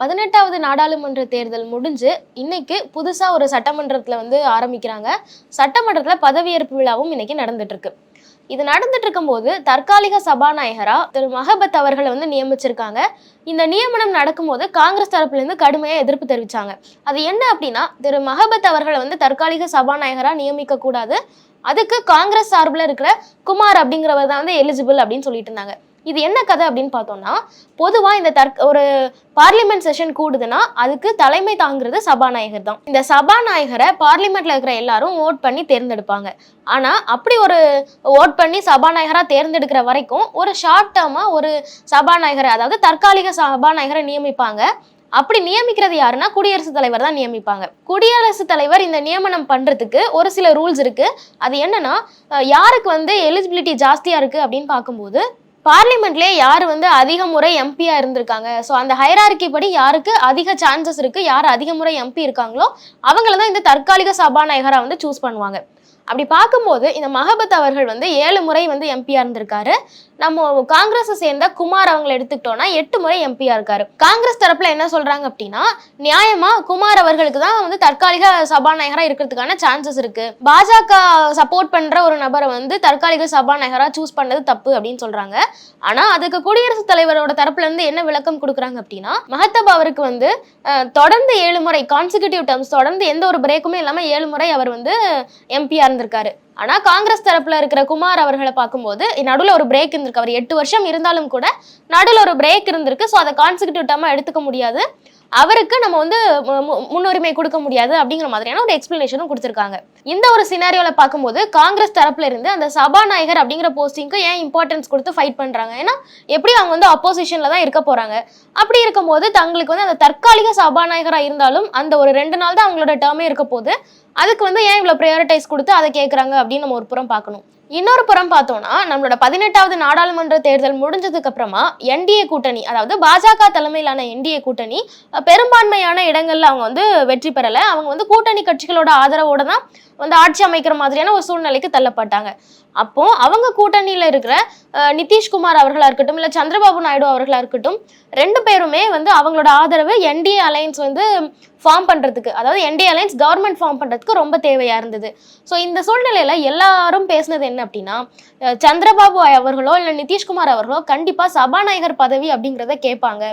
பதினெட்டாவது நாடாளுமன்ற தேர்தல் முடிஞ்சு இன்னைக்கு புதுசா ஒரு சட்டமன்றத்துல வந்து ஆரம்பிக்கிறாங்க. சட்டமன்றத்துல பதவியேற்பு விழாவும் இன்னைக்கு நடந்துட்டு இருக்கு இது நடந்துட்டு இருக்கும்போது தற்காலிக சபாநாயகரா திரு மஹபத் அவர்களை வந்து நியமிச்சிருக்காங்க. இந்த நியமனம் நடக்கும்போது காங்கிரஸ் தரப்புல இருந்து கடுமையா எதிர்ப்பு தெரிவிச்சாங்க. அது என்ன அப்படின்னா திரு மஹபத் அவர்களை வந்து தற்காலிக சபாநாயகரா நியமிக்க கூடாது அதுக்கு காங்கிரஸ் சார்பில் இருக்கிற குமார் அப்படிங்கிறவர் தான் வந்து எலிஜிபிள் அப்படின்னு சொல்லிட்டு இருந்தாங்க. இது என்ன கதை அப்படின்னு பார்த்தோம்னா பொதுவாக இந்த தற் ஒரு பார்லிமெண்ட் செஷன் கூடுதுன்னா அதுக்கு தலைமை தாங்கிறது சபாநாயகர் தான். இந்த சபாநாயகரை பார்லிமெண்ட்ல இருக்கிற எல்லாரும் ஓட் பண்ணி தேர்ந்தெடுப்பாங்க. ஆனா அப்படி ஒரு ஓட் பண்ணி சபாநாயகராக தேர்ந்தெடுக்கிற வரைக்கும் ஒரு ஷார்ட் டேர்மாக ஒரு சபாநாயகரை அதாவது தற்காலிக சபாநாயகரை நியமிப்பாங்க. அப்படி நியமிக்கிறது யாருன்னா குடியரசுத் தலைவர் தான் நியமிப்பாங்க. குடியரசுத் தலைவர் இந்த நியமனம் பண்றதுக்கு ஒரு சில ரூல்ஸ் இருக்கு. அது என்னன்னா யாருக்கு வந்து எலிஜிபிலிட்டி ஜாஸ்தியா இருக்கு அப்படின்னு பார்க்கும்போது பார்லிமெண்ட்லேயே யார் வந்து அதிக முறை எம்பியா இருந்திருக்காங்க? ஸோ அந்த ஹைரார்கி படி யாருக்கு அதிக சான்சஸ் இருக்கு? யார் அதிக முறை எம்பி இருக்காங்களோ அவங்கள தான் இந்த தற்காலிக சபாநாயகரா வந்து சூஸ் பண்ணுவாங்க. அப்படி பார்க்கும்போது இந்த மஹபத் அவர்கள் வந்து ஏழு முறை வந்து எம்பியா இருந்திருக்காரு. நம்ம காங்கிரஸை சேர்ந்த குமார் அவங்களை எடுத்துக்கிட்டோம்னா எட்டு முறை எம்பியா இருக்காரு. காங்கிரஸ் தரப்புல என்ன சொல்றாங்க அப்படின்னா நியாயமா குமார் அவர்களுக்கு தான் வந்து தற்காலிக சபாநாயகரா இருக்கிறதுக்கான சான்சஸ் இருக்கு. பாஜக சப்போர்ட் பண்ற ஒரு நபரை வந்து தற்காலிக சபாநாயகரா சூஸ் பண்ணது தப்பு அப்படின்னு சொல்றாங்க. ஆனா அதுக்கு குடியரசுத் தலைவரோட தரப்புல இருந்து என்ன விளக்கம் கொடுக்குறாங்க அப்படின்னா மஹத்தப் அவருக்கு வந்து தொடர்ந்து ஏழு முறை கான்சிக்யூட்டிவ் டேர்ம்ஸ் தொடர்ந்து எந்த ஒரு பிரேக்குமே இல்லாம ஏழு முறை அவர் வந்து எம்பியா இருந்திருக்காரு. ஆனா காங்கிரஸ் தரப்புல இருக்கிற குமார் அவர்களை பார்க்கும்போது நடுவில் ஒரு பிரேக் இருந்திருக்கு. அவர் எட்டு வருஷம் இருந்தாலும் கூட நடுவில் ஒரு பிரேக் இருந்திருக்கு. ஸோ அதை கான்சிக்யூட்டிவ் டேர்மா எடுத்துக்க முடியாது. அவருக்கு நம்ம வந்து மு- மு- முன்னுரிமை கொடுக்க முடியாது அப்படிங்கிற மாதிரியான ஒரு எக்ஸ்பிளனேஷனும் கொடுத்துருக்காங்க. இந்த ஒரு சினாரியோல பார்க்கும்போது காங்கிரஸ் தரப்புல இருந்து அந்த சபாநாயகர் அப்படிங்கிற போஸ்டிங்க்கு ஏன் இம்பார்ட்டன்ஸ் கொடுத்து ஃபைட் பண்றாங்க? ஏன்னா எப்படி அவங்க வந்து அப்போசிஷன்ல தான் இருக்க போறாங்க. அப்படி இருக்கும்போது தங்களுக்கு வந்து அந்த தற்காலிக சபாநாயகரா இருந்தாலும் அந்த ஒரு ரெண்டு நாள் தான் அவங்களோட டேர்மே இருக்க போது அதுக்கு வந்து ஏன் இவ்வளவு ப்ரையாரிட்டைஸ் கொடுத்து அதை கேட்குறாங்க அப்படின்னு நம்ம ஒரு புறம் பார்க்கணும். இன்னொரு புறம் பார்த்தோம்னா நம்மளோட பதினெட்டாவது நாடாளுமன்ற தேர்தல் முடிஞ்சதுக்கு அப்புறமா என்டிஏ கூட்டணி அதாவது பாஜக தலைமையிலான என்டிஏ கூட்டணி பெரும்பான்மையான இடங்கள்ல அவங்க வந்து வெற்றி பெறல. அவங்க வந்து கூட்டணி கட்சிகளோட ஆதரவோட தான் வந்து ஆட்சி அமைக்கிற மாதிரியான ஒரு சூழ்நிலைக்கு தள்ளப்பட்டாங்க. அப்போ அவங்க கூட்டணியில இருக்கிற நிதிஷ்குமார் அவர்களா இருக்கட்டும் இல்ல சந்திரபாபு நாயுடு அவர்களா இருக்கட்டும் ரெண்டு பேருமே வந்து அவங்களோட ஆதரவு என்டிஏ அலையன்ஸ் வந்து ஃபார்ம் பண்ணுறதுக்கு அதாவது என்டி அலையன்ஸ் கவர்மெண்ட் ஃபார்ம் பண்ணுறதுக்கு ரொம்ப தேவையாக இருந்தது. ஸோ இந்த சூழ்நிலையில் எல்லாரும் பேசுனது என்ன அப்படின்னா சந்திரபாபு அவர்களோ இல்லை நிதிஷ்குமார் அவர்களோ கண்டிப்பாக சபாநாயகர் பதவி அப்படிங்கிறத கேட்பாங்க.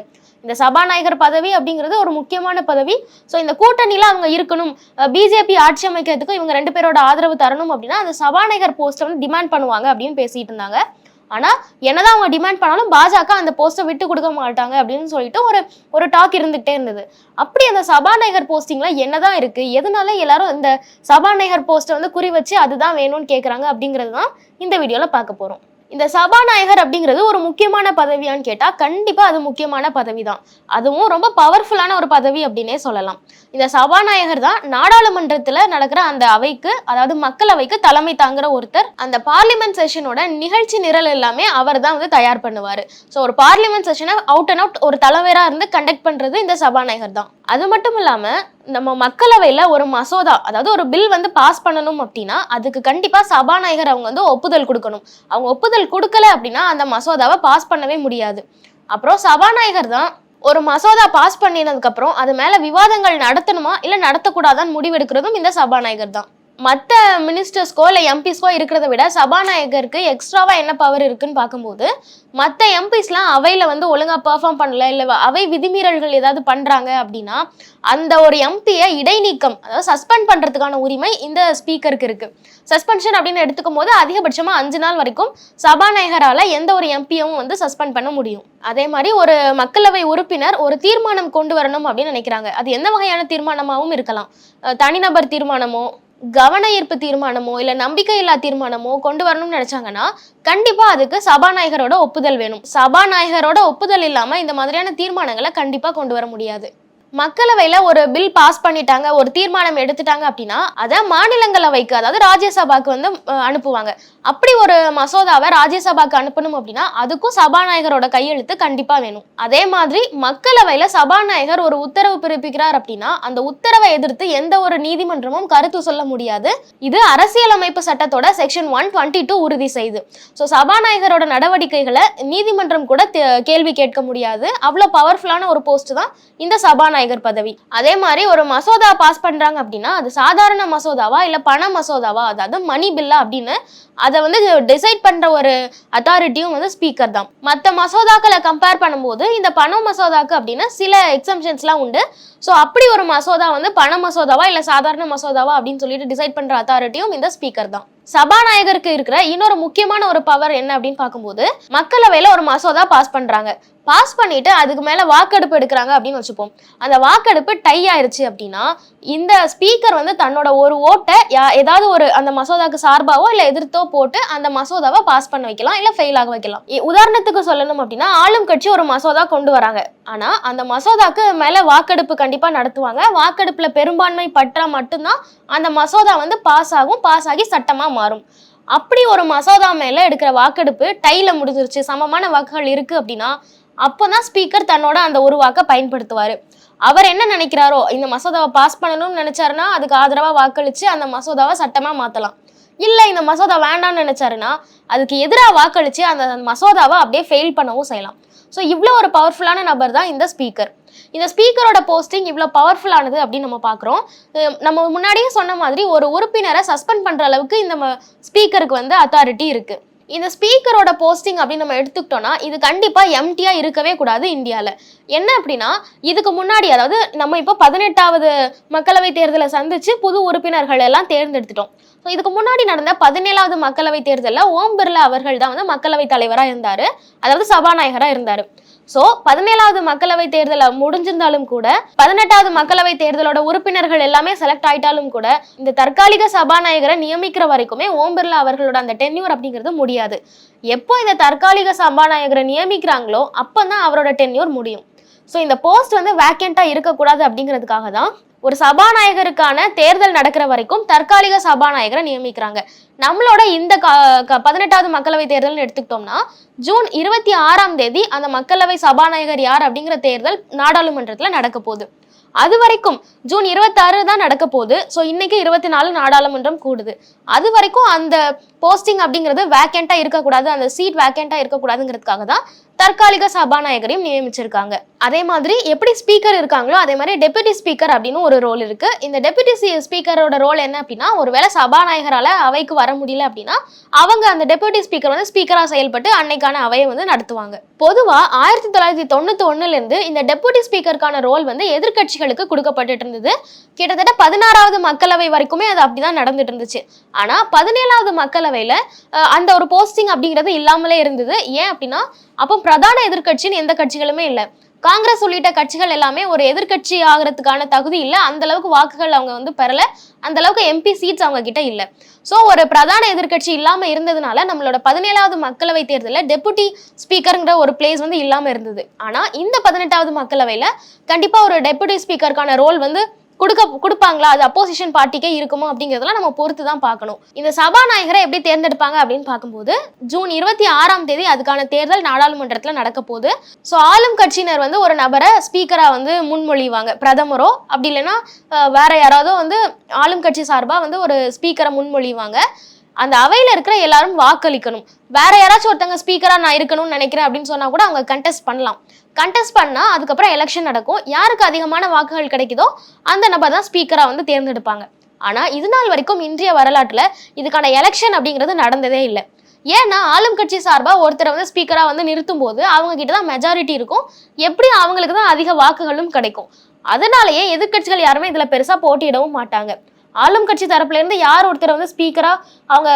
இந்த சபாநாயகர் பதவி அப்படிங்கிறது ஒரு முக்கியமான பதவி. ஸோ இந்த கூட்டணியில் அவங்க இருக்கணும். பிஜேபி ஆட்சி அமைக்கிறதுக்கு இவங்க ரெண்டு பேரோட ஆதரவு தரணும் அப்படின்னா அந்த சபாநாயகர் போஸ்ட்டை வந்து டிமாண்ட் பண்ணுவாங்க அப்படின்னு பேசிட்டு இருந்தாங்க. ஆனால் என்னதான் அவங்க டிமாண்ட் பண்ணாலும் பாஜக அந்த போஸ்ட்டை விட்டு கொடுக்க மாட்டாங்க அப்படின்னு சொல்லிட்டு ஒரு ஒரு டாக் இருந்துகிட்டே இருந்தது. அப்படி அந்த சபாநாயகர் போஸ்டிங்ல என்னதான் இருக்கு? எதனால எல்லாரும் இந்த சபாநாயகர் போஸ்ட்டை வந்து குறி வச்சு அதுதான் வேணும்னு கேட்குறாங்க அப்படிங்கிறது தான் இந்த வீடியோவில் பார்க்க போகிறோம் இந்த சபாநாயகர் அப்படிங்கிறது ஒரு முக்கியமான பதவியான்னு கேட்டால் கண்டிப்பாக அது முக்கியமான பதவி தான் அதுவும் ரொம்ப பவர்ஃபுல்லான ஒரு பதவி அப்படின்னே சொல்லலாம். இந்த சபாநாயகர் தான் நாடாளுமன்றத்தில் நடக்கிற அந்த அவைக்கு அதாவது மக்களவைக்கு தலைமை தாங்குற ஒருத்தர். அந்த பார்லிமெண்ட் செஷனோட நிகழ்ச்சி நிரல் எல்லாமே அவர் தான் வந்து தயார் பண்ணுவார். ஸோ ஒரு பார்லிமெண்ட் செஷனை அவுட் அண்ட் அவுட் ஒரு தலைவராக இருந்து கண்டக்ட் பண்ணுறது இந்த சபாநாயகர் தான். அது மட்டும் இல்லாமல் நம்ம மக்களவையில் ஒரு மசோதா அதாவது ஒரு பில் வந்து பாஸ் பண்ணணும் அப்படின்னா அதுக்கு கண்டிப்பாக சபாநாயகர் அவங்க வந்து ஒப்புதல் கொடுக்கணும். அவங்க ஒப்புதல் கொடுக்கல அப்படின்னா அந்த மசோதாவை பாஸ் பண்ணவே முடியாது. அப்புறம் சபாநாயகர் தான் ஒரு மசோதா பாஸ் பண்ணினதுக்கப்புறம் அது மேலே விவாதங்கள் நடத்தணுமா இல்லை நடத்தக்கூடாதான்னு முடிவெடுக்கிறதும் இந்த சபாநாயகர் தான். மற்ற மினிஸ்டர்ஸ்க்கோ இல்லை எம்பிஸ்க்கோ இருக்கிறத விட சபாநாயகருக்கு எக்ஸ்ட்ராவாக என்ன பவர் இருக்குன்னு பார்க்கும்போது மற்ற எம்பிஸ்லாம் அவையில் வந்து ஒழுங்காக பெர்ஃபார்ம் பண்ணல இல்லை அவை விதிமீறல்கள் ஏதாவது பண்ணுறாங்க அப்படின்னா அந்த ஒரு எம்பியை இடைநீக்கம் அதாவது சஸ்பெண்ட் பண்ணுறதுக்கான உரிமை இந்த ஸ்பீக்கருக்கு இருக்குது சஸ்பென்ஷன் அப்படின்னு எடுத்துக்கும் போது அதிகபட்சமாக அஞ்சு நாள் வரைக்கும் சபாநாயகரால் எந்த ஒரு எம்பியும் வந்து சஸ்பெண்ட் பண்ண முடியும். அதே மாதிரி ஒரு மக்களவை உறுப்பினர் ஒரு தீர்மானம் கொண்டு வரணும் அப்படின்னு நினைக்கிறாங்க. அது எந்த வகையான தீர்மானமாகவும் இருக்கலாம். தனிநபர் தீர்மானமோ கவன ஈர்ப்பு தீர்மானமோ இல்ல நம்பிக்கையில்லா தீர்மானமோ கொண்டு வரணும்னு நினைச்சாங்கன்னா கண்டிப்பா அதுக்கு சபாநாயகரோட ஒப்புதல் வேணும். சபாநாயகரோட ஒப்புதல் இல்லாம இந்த மாதிரியான தீர்மானங்களை கண்டிப்பா கொண்டு வர முடியாது. மக்களவையில ஒரு பில் பாஸ் பண்ணிட்டாங்க ஒரு தீர்மானம் எடுத்துட்டாங்க அப்படின்னா அதை மாநிலங்களவைக்கு அதாவது ராஜ்யசபாக்கு வந்து அனுப்புவாங்க. அப்படி ஒரு மசோதாவை ராஜ்யசபாக்கு அனுப்பணும் அப்படின்னா அதுக்கும் சபாநாயகரோட கையெழுத்து கண்டிப்பா வேணும். அதே மாதிரி மக்களவையில சபாநாயகர் ஒரு உத்தரவு பிறப்பிக்கிறார் அப்படின்னா அந்த உத்தரவை எதிர்த்து எந்த ஒரு நீதிமன்றமும் கருத்து சொல்ல முடியாது. இது அரசியலமைப்பு சட்டத்தோட செக்ஷன் ஒன் டுவெண்ட்டி டூ உறுதி செய்யுது ஸோ சபாநாயகரோட நடவடிக்கைகளை நீதிமன்றம் கூட தே- கேள்வி கேட்க முடியாது. அவ்வளோ பவர்ஃபுல்லான ஒரு போஸ்ட் தான் இந்த சபாநாயகர் பதவி. அதே மாதிரி ஒரு மசோதா பாஸ் பண்றாங்க அப்படின்னா அது சாதாரண மசோதாவா இல்ல பண மசோதாவா? அதாவது மணி பில்லா அப்படின்னு அதை வந்து டிசைட் பண்ற ஒரு அத்தாரிட்டியும் வந்து ஸ்பீக்கர் தான். மற்ற மசோதாக்களை கம்பேர் பண்ணும்போது இந்த பண மசோதாக்கு அப்படின்னா சில எக்ஸம்ஷன்ஸ்லாம் உண்டு. ஸோ அப்படி ஒரு மசோதா வந்து பண மசோதாவா இல்லை சாதாரண மசோதாவா அப்படின்னு சொல்லிட்டு டிசைட் பண்ற அத்தாரிட்டியும் இந்த ஸ்பீக்கர் தான். சபாநாயகருக்கு இருக்கிற இன்னொரு முக்கியமான ஒரு பவர் என்ன அப்படின்னு பார்க்கும்போது மக்களவையில ஒரு மசோதா பாஸ் பண்றாங்க. பாஸ் பண்ணிட்டு அதுக்கு மேல வாக்கெடுப்பு எடுக்கிறாங்க அப்படின்னு வச்சுப்போம். அந்த வாக்கெடுப்பு டை ஆயிருச்சு அப்படின்னா இந்த ஸ்பீக்கர் வந்து தன்னோட ஒரு ஓட்டை யா- ஏதாவது ஒரு அந்த மசோதாக்கு சார்பாவோ இல்ல எதிர்த்தோ போட்டு அந்த மசோதாவை பாஸ் பண்ண வைக்கலாம் இல்ல ஃபெயில் ஆக வைக்கலாம். உதாரணத்துக்கு சொல்லணும் அப்படின்னா ஆளும் கட்சி ஒரு மசோதா கொண்டு வராங்க. ஆனால் அந்த மசோதாக்கு மேலே வாக்கெடுப்பு கண்டிப்பாக நடத்துவாங்க. வாக்கெடுப்பில் பெரும்பான்மை பற்றா மட்டும்தான் அந்த மசோதா வந்து பாஸ் ஆகும் பாஸ் ஆகி சட்டமாக மாறும். அப்படி ஒரு மசோதா மேலே எடுக்கிற வாக்கெடுப்பு டையில் முடிஞ்சிருச்சு சமமான வாக்குகள் இருக்குது அப்படின்னா அப்போ தான் ஸ்பீக்கர் தன்னோட அந்த ஒரு வாக்கை பயன்படுத்துவார். அவர் என்ன நினைக்கிறாரோ இந்த மசோதாவை பாஸ் பண்ணணும்னு நினச்சாருன்னா அதுக்கு ஆதரவாக வாக்களித்து அந்த மசோதாவை சட்டமாக மாற்றலாம் இல்லை இந்த மசோதா வேண்டாம்னு நினச்சாருன்னா அதுக்கு எதிராக வாக்களித்து அந்த மசோதாவை அப்படியே ஃபெயில் பண்ணவும் செய்யலாம். ஸோ இவ்வளோ ஒரு பவர்ஃபுல்லான நபர் தான் இந்த ஸ்பீக்கர் இந்த ஸ்பீக்கரோட போஸ்டிங் இவ்வளோ பவர்ஃபுல்லானது அப்படின்னு நம்ம பார்க்குறோம். நம்ம முன்னாடியே சொன்ன மாதிரி ஒரு உறுப்பினரை சஸ்பெண்ட் பண்ணுற அளவுக்கு இந்த ஸ்பீக்கருக்கு வந்து அத்தாரிட்டி இருக்குது இந்த ஸ்பீக்கரோட போஸ்டிங் அப்படின்னு நம்ம எடுத்துக்கிட்டோம்னா இது கண்டிப்பாக எம்டியாக இருக்கவே கூடாது இந்தியாவில் என்ன அப்படின்னா இதுக்கு முன்னாடி அதாவது நம்ம இப்போ பதினெட்டாவது மக்களவை தேர்தலை சந்தித்து புது உறுப்பினர்கள் எல்லாம் தேர்ந்தெடுத்துட்டோம். ஸோ இதுக்கு முன்னாடி நடந்த பதினேழாவது மக்களவை தேர்தலில் ஓம் பிர்லா அவர்கள் தான் வந்து மக்களவை தலைவராக இருந்தார். அதாவது சபாநாயகராக இருந்தார். ஸோ பதினேழாவது மக்களவை தேர்தலை முடிஞ்சிருந்தாலும் கூட பதினெட்டாவது மக்களவை தேர்தலோட உறுப்பினர்கள் எல்லாமே செலக்ட் ஆயிட்டாலும் கூட இந்த தற்காலிக சபாநாயகரை நியமிக்கிற வரைக்குமே ஓம் பிர்லா அவர்களோட அந்த டென்யூர் அப்படிங்கிறது முடியாது. எப்போ இந்த தற்காலிக சபாநாயகரை நியமிக்கிறாங்களோ அப்பதான் அவரோட டென்யூர் முடியும். ஸோ இந்த போஸ்ட் வந்து வேக்கண்டா இருக்கக்கூடாது அப்படிங்கிறதுக்காக தான் ஒரு சபாநாயகருக்கான தேர்தல் நடக்கிற வரைக்கும் தற்காலிக சபாநாயகரை நியமிக்கிறாங்க. நம்மளோட இந்த க- பதினெட்டாவது மக்களவை தேர்தல்னு எடுத்துக்கிட்டோம்னா ஜூன் இருபத்தி ஆறாம் தேதி அந்த மக்களவை சபாநாயகர் யார் அப்படிங்கிற தேர்தல் நாடாளுமன்றத்துல நடக்க போகுது. அது வரைக்கும் ஜூன் இருபத்தாறு தான் நடக்க போகுது. ஸோ இன்னைக்கு இருபத்தி நாலு நாடாளுமன்றம் கூடுது. அது வரைக்கும் அந்த போஸ்டிங் அப்படிங்கிறது வேக்கண்டா இருக்கக்கூடாது. அந்த சீட் வேக்கண்டா இருக்கக்கூடாதுங்கிறதுக்காக தான் தற்காலிக சபாநாயகரையும் நியமிச்சிருக்காங்க. அதே மாதிரி எப்படி ஸ்பீக்கர் இருக்காங்களோ அதே மாதிரி டெபுட்டி ஸ்பீக்கர் அப்படின்னு ஒரு ரோல் இருக்கு. இந்த டெபுட்டி ஸ்பீக்கரோட ரோல் என்ன அப்படின்னா ஒருவேளை சபாநாயகரால அவைக்கு வர முடியல அப்படின்னா அவங்க அந்த டெபுட்டி ஸ்பீக்கர் வந்து ஸ்பீக்கரா செயல்பட்டு அன்னைக்கான அவையை வந்து நடத்துவாங்க. பொதுவா ஆயிரத்தி தொள்ளாயிரத்தி தொண்ணூத்தி ஒண்ணுல இருந்து இந்த டெபுட்டி ஸ்பீக்கருக்கான ரோல் வந்து எதிர்க்கட்சிகளுக்கு கொடுக்கப்பட்டுட்டு இருந்தது. கிட்டத்தட்ட பதினாறாவது மக்களவை வரைக்குமே அது அப்படிதான் நடந்துட்டு இருந்துச்சு. ஆனா பதினேழாவது மக்களவையில அந்த ஒரு போஸ்டிங் அப்படிங்கிறது இல்லாமலே இருந்தது. ஏன் அப்படின்னா அப்போ பிரதான எதிர்க்கட்சின்னு எந்த கட்சிகளுமே இல்லை. காங்கிரஸ் உள்ளிட்ட கட்சிகள் எல்லாமே ஒரு எதிர்க்கட்சி ஆகிறதுக்கான தகுதி இல்லை. அந்த அளவுக்கு வாக்குகள் அவங்க வந்து பெறல. அந்த அளவுக்கு எம்பி சீட்ஸ் அவங்க கிட்ட இல்லை. ஸோ ஒரு பிரதான எதிர்க்கட்சி இல்லாம இருந்ததுனால நம்மளோட பதினேழாவது மக்களவை தேர்தலில் டெபுட்டி ஸ்பீக்கருங்கிற ஒரு பிளேஸ் வந்து இல்லாம இருந்தது. ஆனா இந்த பதினெட்டாவது மக்களவையில கண்டிப்பா ஒரு டெபுட்டி ஸ்பீக்கருக்கான ரோல் வந்து கொடுக்க கொடுப்பாங்களா? அது அப்போசிஷன் பார்ட்டிக்கே இருக்குமோ? அப்படிங்கிறதெல்லாம் நம்ம பொறுத்து தான் பார்க்கணும். இந்த சபாநாயகரை எப்படி தேர்ந்தெடுப்பாங்க அப்படின்னு பார்க்கும்போது ஜூன் இருபத்தி ஆறாம் தேதி அதுக்கான தேர்தல் நாடாளுமன்றத்தில் நடக்க போகுது. ஸோ ஆளும் கட்சியினர் வந்து ஒரு நபரை ஸ்பீக்கராக வந்து முன்மொழிவாங்க. பிரதமரோ அப்படி இல்லைன்னா வேற யாராவது வந்து ஆளும் கட்சி சார்பாக வந்து ஒரு ஸ்பீக்கரை முன்மொழிவாங்க. அந்த அவையில் இருக்கிற எல்லாரும் வாக்களிக்கணும். வேற யாராச்சும் ஒருத்தங்க ஸ்பீக்கராக நான் இருக்கணும்னு நினைக்கிறேன் அப்படின்னு சொன்னா கூட அவங்க கண்டெஸ்ட் பண்ணலாம். கண்டெஸ்ட் பண்ணால் அதுக்கப்புறம் எலெக்ஷன் நடக்கும். யாருக்கு அதிகமான வாக்குகள் கிடைக்குதோ அந்த நபர் தான் ஸ்பீக்கராக வந்து தேர்ந்தெடுப்பாங்க. ஆனால் இது நாள் வரைக்கும் இன்றைய வரலாற்றில் இதுக்கான எலெக்ஷன் அப்படிங்கிறது நடந்ததே இல்லை. ஏன்னா ஆளும் கட்சி சார்பாக ஒருத்தரை வந்து ஸ்பீக்கராக வந்து நிறுத்தும் போது அவங்க கிட்ட தான் மெஜாரிட்டி இருக்கும். எப்படி அவங்களுக்கு தான் அதிக வாக்குகளும் கிடைக்கும்? அதனாலயே எதிர்க்கட்சிகள் யாருமே இதில் பெருசாக போட்டியிடவும் மாட்டாங்க. ஆளும் கட்சி தரப்புலேருந்து யார் ஒருத்தர் வந்து ஸ்பீக்கராக அவங்க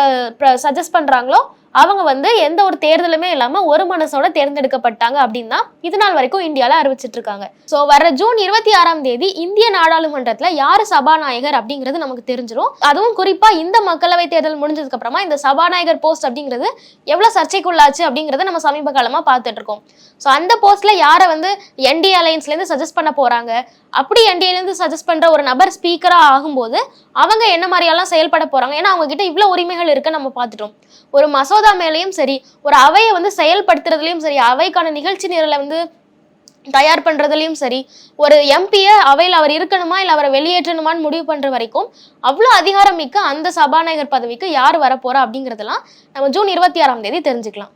சஜஸ்ட் பண்ணுறாங்களோ அவங்க வந்து எந்த ஒரு தேர்தலுமே இல்லாமல் ஒரு மனசோட தேர்ந்தெடுக்கப்பட்டாங்க அப்படின்னு தான் இது நாள் வரைக்கும் இந்தியாவில் அறிவிச்சிட்டு இருக்காங்க. ஸோ வர ஜூன் இருபத்தி ஆறாம் தேதி இந்திய நாடாளுமன்றத்தில் யார் சபாநாயகர் அப்படிங்கிறது நமக்கு தெரிஞ்சிரும். அதுவும் குறிப்பாக இந்த மக்களவை தேர்தல் முடிஞ்சதுக்கு அப்புறமா இந்த சபாநாயகர் போஸ்ட் அப்படிங்கிறது எவ்வளோ சர்ச்சைக்குள்ளாச்சு அப்படிங்கிறத நம்ம சமீப காலமாக பார்த்துட்டு இருக்கோம். ஸோ அந்த போஸ்ட்ல யாரை வந்து என்டி அலையன்ஸ்லேருந்து சஜஸ்ட் பண்ண போகிறாங்க அப்படி என்டிஏலேருந்து சஜஸ்ட் பண்ணுற ஒரு நபர் ஸ்பீக்கராக ஆகும்போது அவங்க என்ன மாதிரியெல்லாம் செயல்பட போறாங்க? ஏன்னா அவங்க கிட்ட இவ்வளவு உரிமைகள் இருக்கு நம்ம பார்த்துட்டோம். ஒரு மசோதா மேலேயும் சரி ஒரு அவையை வந்து செயல்படுத்துறதுலயும் சரி அவைக்கான நிகழ்ச்சி நிரலை வந்து தயார் பண்றதுலயும் சரி ஒரு எம்பியை அவையில் அவர் இருக்கணுமா இல்லை அவரை வெளியேற்றணுமான்னு முடிவு பண்ற வரைக்கும் அவ்வளோ அதிகாரம் மிக்க அந்த சபாநாயகர் பதவிக்கு யார் வரப்போறா அப்படிங்கிறதெல்லாம் நம்ம ஜூன் இருபத்தி ஆறாம் தேதி தெரிஞ்சுக்கலாம்.